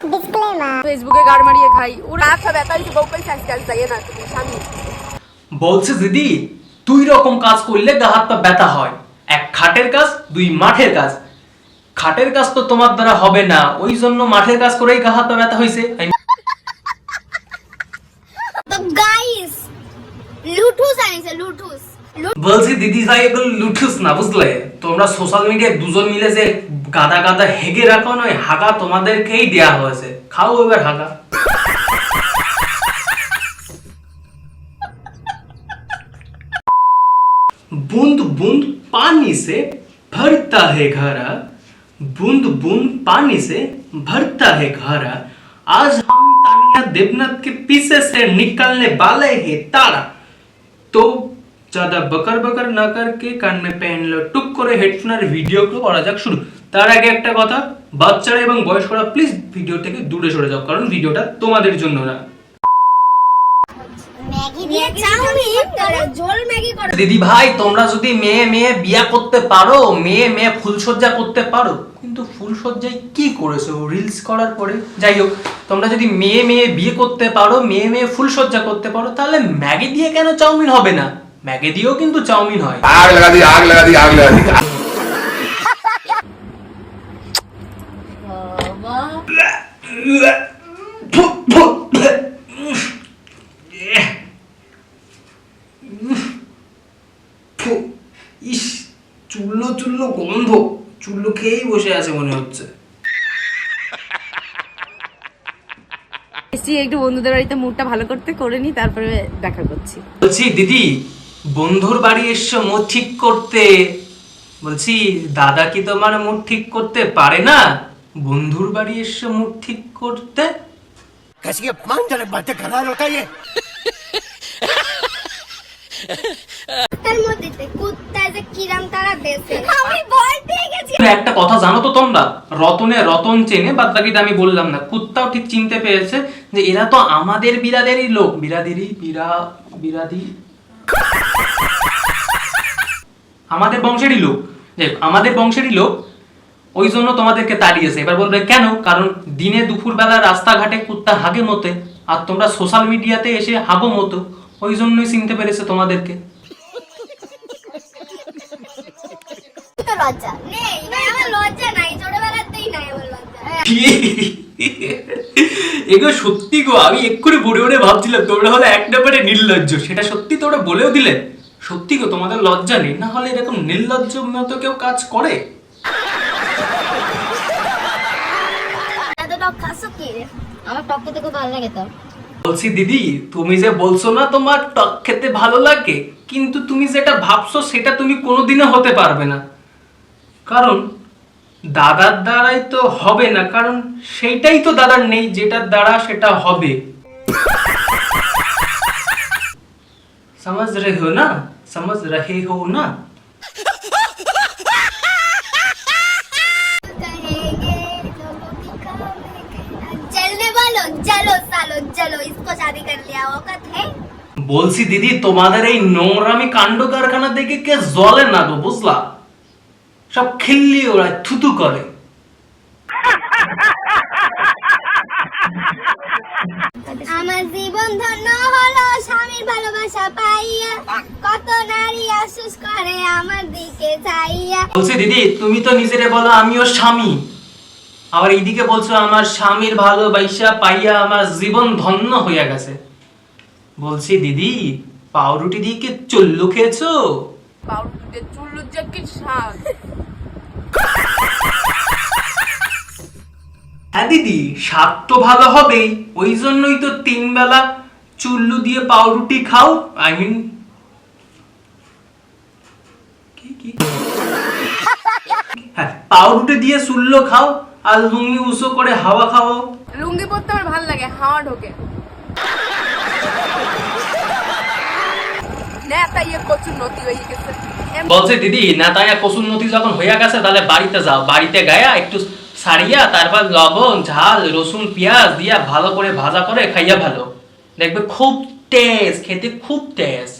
ফেসবুকে গাড় মারিয়ে খাই। ওরা আচ্ছা বউ পয়সা আজকাল যাই না তুমি স্বামী। বলছে দিদি দুই রকম কাজ করলে গা হাত পা ব্যথা হয়। এক খাটের কাজ দুই মাঠের কাজ। খাটের কাজ তো তোমার দ্বারা হবে না ওই জন্য মাঠের কাজ করেই গা হাত পা ব্যথা হয়েছে। গাইস লুঠুস আনিছে লুঠুস বলছি দিদি ভাই এগুলো লুঠুস না বুঝলে? তোমরা সোশ্যাল মিডিয়ায় দুজন মিলে যে গাদা গাদা হেগে রাখো নয় হাগা তোমাদেরকেই দেয়া হয়েছে খাও এবার হাগা बूंद बूंद पानी से भरता है घड़ा बूंद बूंद पानी से भरता है घड़ा आज हम तानिया देवनाथ के पीछे से निकलने वाले हैं तारा तो ज्यादा बकर बकर ना करके कान में पहन लो টুক করে হেডফোনের ভিডিও করা যাক শুরু তার আগে একটা কথা বাচ্চারা এবং বয়স্করা প্লিজ ভিডিও থেকে দূরে সরে যাও কারণ ভিডিওটা তোমাদের জন্য না। দিদি ভাই তোমরা যদি মেয়ে মেয়ে বিয়া করতে পারো মেয়ে মেয়ে ফুলসজ্জা করতে পারো কিন্তু ফুলসজ্জায় কি করেছ? রিলস করার পরে যাই হোক তোমরা যদি মেয়ে মেয়ে বিয়ে করতে পারো মেয়ে মেয়ে ফুলসজ্জা করতে পারো তাহলে ম্যাগি দিয়ে কেন চাউমিন হবে না? ম্যাগি দিয়েও কিন্তু চাউমিন হয়। আগ লাগা দি আগ লাগা দি আগ লাগা দি ইস চুল্লো চুল্লো গন্ধ। চুল্লো খেয়েই বসে আছে মনে হচ্ছে। একটু বন্ধুদের বাড়িতে মুডটা ভালো করতে করে নি তারপরে দেখা করছি। বলছি দিদি বন্ধুর বাড়ি এসছো মুড ঠিক করতে বলছি দাদা কি তোমার মুড ঠিক করতে পারে না? বন্ধুর বাড়ি এসছো মুড ঠিক করতে? কাছে মান জানে বাতে খারাপ হতা একটা কথা জানো তো তোমরা? রতনে রতন চেনে বাদ বাকিটা আমি বললাম না। কুত্তাও ঠিক চিনতে পেরেছে যে এরা তো আমাদের বিরাদেরই লোক। বিরাদেরই বিরা বিরাদি আমাদের বংশেরই লোক। যে আমাদের বংশেরই লোক ওই জন্য তোমাদেরকে তাড়িয়েছে। এবার বলবে কেন? কারণ দিনে দুপুরবেলা রাস্তাঘাটে কুত্তা হাগে মতে আর তোমরা সোশ্যাল মিডিয়াতে এসে হাগো মতো। ওই জন্যই চিনতে পেরেছে তোমাদেরকে। তো লজ্জা। নেই আমার লজ্জা নাই ছোটবেলাতেই নাই আমার লজ্জা। এগুলো সত্যি গো আমি এক্ষুনি ভাবছিলাম তোমরা হলে এক নম্বরে নির্লজ্জ সেটা সত্যি তোমরা বলেও দিলে। সত্যি গো তোমাদের লজ্জা নেই না হলে এরকম নির্লজ্জ মতো কেউ কাজ করে? এত টক খাসো কি রে? আমার টক খেতে খুব ভালো লাগে তো। বলছি দিদি তুমি যে বলছো না তোমার টক খেতে ভালো লাগে কিন্তু তুমি যেটা ভাবছ সেটা তুমি কোনোদিনও হতে পারবে না। কারণ দাদার দ্বারাই তো হবে না কারণ সেইটাই তো দাদার নেই যেটার দ্বারা সেটা হবে समझ रहे हो ना समझ रहे हो ना चलने वालो चलो सालो चलो इसको शादी कर लिया औकत है বলছি দিদি তোমাদের এই নোংরামি কাণ্ড কারখানা দেখে কে জলে না গো বুঝলা সব খিল্লি ওরা থুতু করে। আমার জীবন ধন্য হলো স্বামীর ভালোবাসা পাইয়া। কত নারী আফসোস করে আমার দিকে চাইয়া। বলছি দিদি তুমি তো নিজেরে বলো আমিও স্বামী। আবার এইদিকে বলছো আমার স্বামীর ভালোবাসা পাইয়া আমার জীবন ধন্য হইয়া গেছে। বলছি দিদি পাউরুটি দিয়ে কি চল্লু খেয়েছো? পাউরুটিতে চুল্লুর যে কি স্বাদ। হ্যাঁ দিদি স্বাদ তো ভালো হবেই। ওই জন্যই তো তিন বেলা চুল্লু দিয়ে পাউরুটি খাও আই মিন হ্যাঁ পাউরুটি দিয়ে চুল্লো খাও আর লুঙ্গি উঁচু করে হাওয়া খাও। লুঙ্গি পরতে আমার ভালো লাগে হাওয়া ঢোকে। নেতা কচুর নতি বলছে দিদি নেতায়া কসুর নদী যখন হইয়া গেছে তাহলে বাড়িতে যাও। বাড়িতে গায়া একটু সারিয়া তারপর লবণ, ঝাল, রসুন, পেঁয়াজ দিয়া ভালো করে ভাজা করে খাইয়া ভালো। দেখবে খুব টেস্ট খেতে খুব টেস্ট